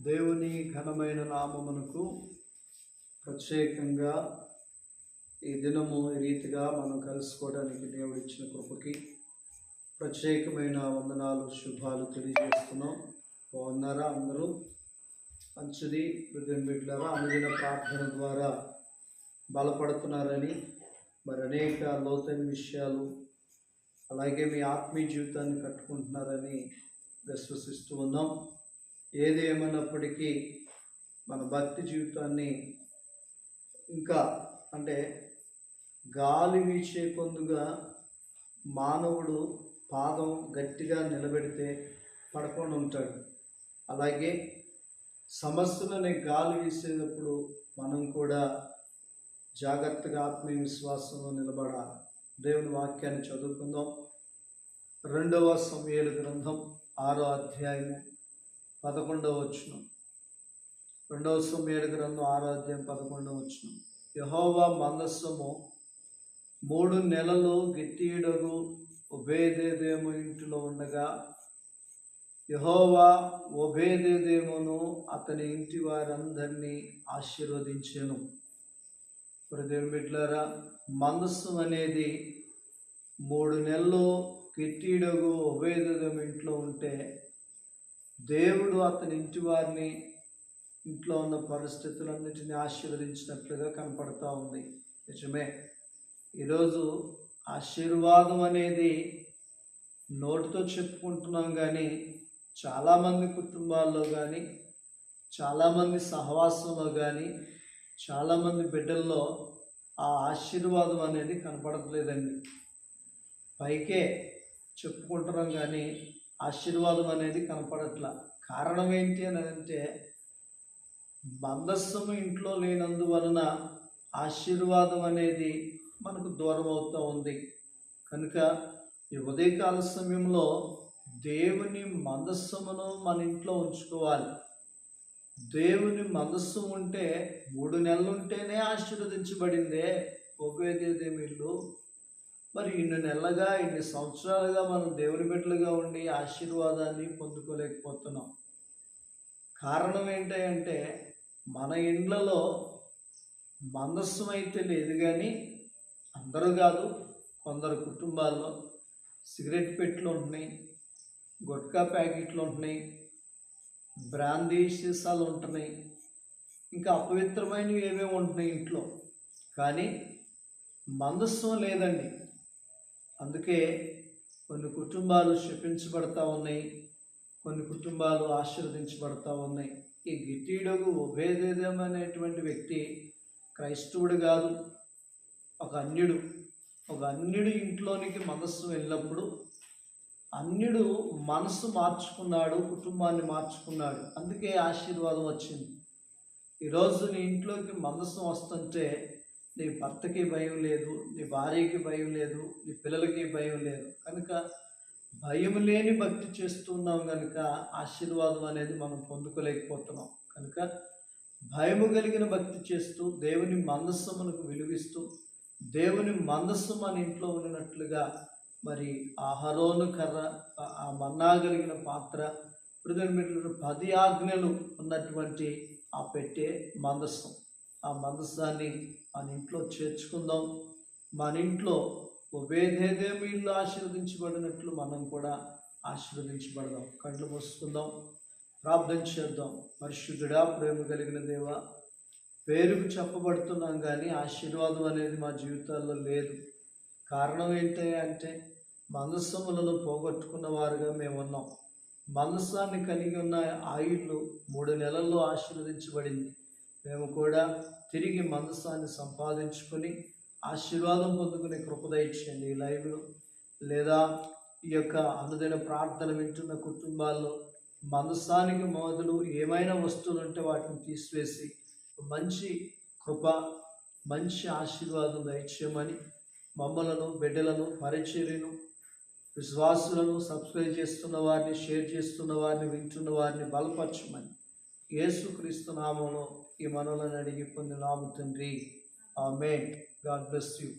దేవుని ఘనమైన నామమునకు ప్రత్యేకంగా ఈ దినము ఈ రీతిగా మనం కలుసుకోవడానికి దేవుడు ఇచ్చిన కృపకి ప్రత్యేకమైన వందనాలు శుభాలు తెలియజేస్తున్నాం. బాగున్నారా అందరూ? మంచిది హృదయం బిడ్డారా అనుదిన ప్రార్థన ద్వారా బలపడుతున్నారని మరి అనేక లోతైన విషయాలు అలాగే మీ ఆత్మీయ జీవితాన్ని కట్టుకుంటున్నారని విశ్వసిస్తూ ఉన్నాం. ఏది ఏమైనప్పటికీ మన భక్తి జీవితాన్ని ఇంకా అంటే గాలి వీచే పొందుగా మానవుడు పాదం గట్టిగా నిలబెడితే పడకుండా ఉంటాడు. అలాగే సమస్యలనే గాలి వీసేటప్పుడు మనం కూడా జాగ్రత్తగా ఆత్మీయ విశ్వాసంలో నిలబడాలి. దేవుని వాక్యాన్ని చదువుకుందాం. రెండవ సమయాల గ్రంథం ఆరో అధ్యాయము. పదకొండవ వచ్చును రెండవ సమయాల గ్రంథం ఆరాధ్యం పదకొండవ వచనం. యహోవా మందస్సము మూడు నెలలు గిట్టియుడగు ఉభేదేదేమో ఇంటిలో ఉండగా యహోవా ఒబేదేదేమోను అతని ఇంటి వారందరినీ ఆశీర్వదించాను. హృదయం బిడ్లారా మనస్సు అనేది మూడు నెలలు కిట్టిడగు ఉభయదం ఇంట్లో ఉంటే దేవుడు అతని ఇంటి వారిని ఇంట్లో ఉన్న పరిస్థితులన్నింటినీ ఆశీర్వదించినట్లుగా కనపడతా ఉంది. నిజమే. ఈరోజు ఆశీర్వాదం అనేది నోటితో చెప్పుకుంటున్నాం కానీ చాలామంది కుటుంబాల్లో కానీ చాలామంది సహవాసంలో కానీ చాలామంది బిడ్డల్లో ఆ ఆశీర్వాదం అనేది కనపడట్లేదండి. పైకే చెప్పుకుంటున్నాం కానీ ఆశీర్వాదం అనేది కనపడట్లా. కారణం ఏంటి అని అంటే మందస్సము ఇంట్లో లేనందువలన ఆశీర్వాదం అనేది మనకు దూరం అవుతూ ఉంది. కనుక ఈ ఉదయకాల సమయంలో దేవుని మందస్సమును మన ఇంట్లో ఉంచుకోవాలి. దేవుని మనస్సు ఉంటే మూడు నెలలు ఉంటేనే ఆశీర్వదించబడిందే ఇల్లు? మరి ఇన్ని నెలలుగా ఇన్ని సంవత్సరాలుగా మనం దేవుని బిడ్డలుగా ఉండి ఆశీర్వాదాన్ని పొందుకోలేకపోతున్నాం. కారణం ఏంటంటే మన ఇండ్లలో మందస్సం అయితే లేదు కానీ అందరూ కాదు కొందరు కుటుంబాల్లో సిగరెట్ పెట్లు ఉంటున్నాయి గుట్కా ప్యాకెట్లు ఉంటున్నాయి బ్రాందీ సీసాలు ఉంటున్నాయి ఇంకా అపవిత్రమైనవి ఏమేమి ఉంటున్నాయి ఇంట్లో. కానీ మందస్సం లేదండి. అందుకే కొన్ని కుటుంబాలు శపించబడతా ఉన్నాయి కొన్ని కుటుంబాలు ఆశీర్వదించబడతా ఉన్నాయి. ఈ గిట్టీడగు ఉభయదేదం అనేటువంటి వ్యక్తి క్రైస్తవుడు కాదు ఒక అన్యుడు. ఒక అన్యుడు ఇంట్లోనికి మనస్సు వెళ్ళినప్పుడు అన్యుడు మనసు మార్చుకున్నాడు కుటుంబాన్ని మార్చుకున్నాడు. అందుకే ఆశీర్వాదం వచ్చింది. ఈరోజు నీ ఇంట్లోకి మనస్సు వస్తుంటే నీ భర్తకి భయం లేదు నీ భార్యకి భయం లేదు నీ పిల్లలకి భయం లేదు. కనుక భయం లేని భక్తి చేస్తున్నాం కనుక ఆశీర్వాదం అనేది మనం పొందుకోలేకపోతున్నాం. కనుక భయము కలిగిన భక్తి చేస్తూ దేవుని మందస్సు మనకు విలువిస్తూ దేవుని మందస్సు మన ఇంట్లో ఉన్నట్లుగా మరి ఆ హరోను కర్ర ఆ మన్నా కలిగిన పాత్ర హృదయం పది ఆజ్ఞలు ఉన్నటువంటి ఆ పెట్టే మందస్సం ఆ మందస్సాన్ని మన ఇంట్లో చేర్చుకుందాం. మన ఇంట్లో వేదేదేమి ఇల్లు ఆశీర్వదించబడినట్లు మనం కూడా ఆశీర్వదించబడదాం. కళ్ళు మూసుకుందాం. ప్రార్థన చేద్దాం. పరిశుద్ధుడా ప్రేమ కలిగిన దేవ పేరుకు చెప్పబడుతున్నాం కానీ ఆశీర్వాదం అనేది మా జీవితాల్లో లేదు. కారణం ఏంటి అంటే మనస్సములను పోగొట్టుకున్న వారుగా మేము ఉన్నాం మనస్సాన్ని కలిగి ఉన్న ఆయుళ్ళు మూడు నెలల్లో ఆశీర్వదించబడింది. మేము కూడా తిరిగి మనస్సాన్ని సంపాదించుకొని ఆశీర్వాదం పొందుకునే కృపదయించండి ఈ లైవ్లో. లేదా ఈ యొక్క అనుదిన ప్రార్థన వింటున్న కుటుంబాల్లో మనస్సానికి మొదలు ఏమైనా వస్తువులు ఉంటే వాటిని తీసివేసి మంచి కృప మంచి ఆశీర్వాదం దయచేయమని మమ్మలను బిడ్డలను పరిచర్యను విశ్వాసులను సబ్స్క్రైబ్ చేస్తున్న వారిని షేర్ చేస్తున్న వారిని వింటున్న వారిని బలపరచమని యేసుక్రీస్తు నామంలో ఈ మనలను అడిగి పొందిన తండ్రి. ఆమె గాడ్ బ్లెస్ యూ.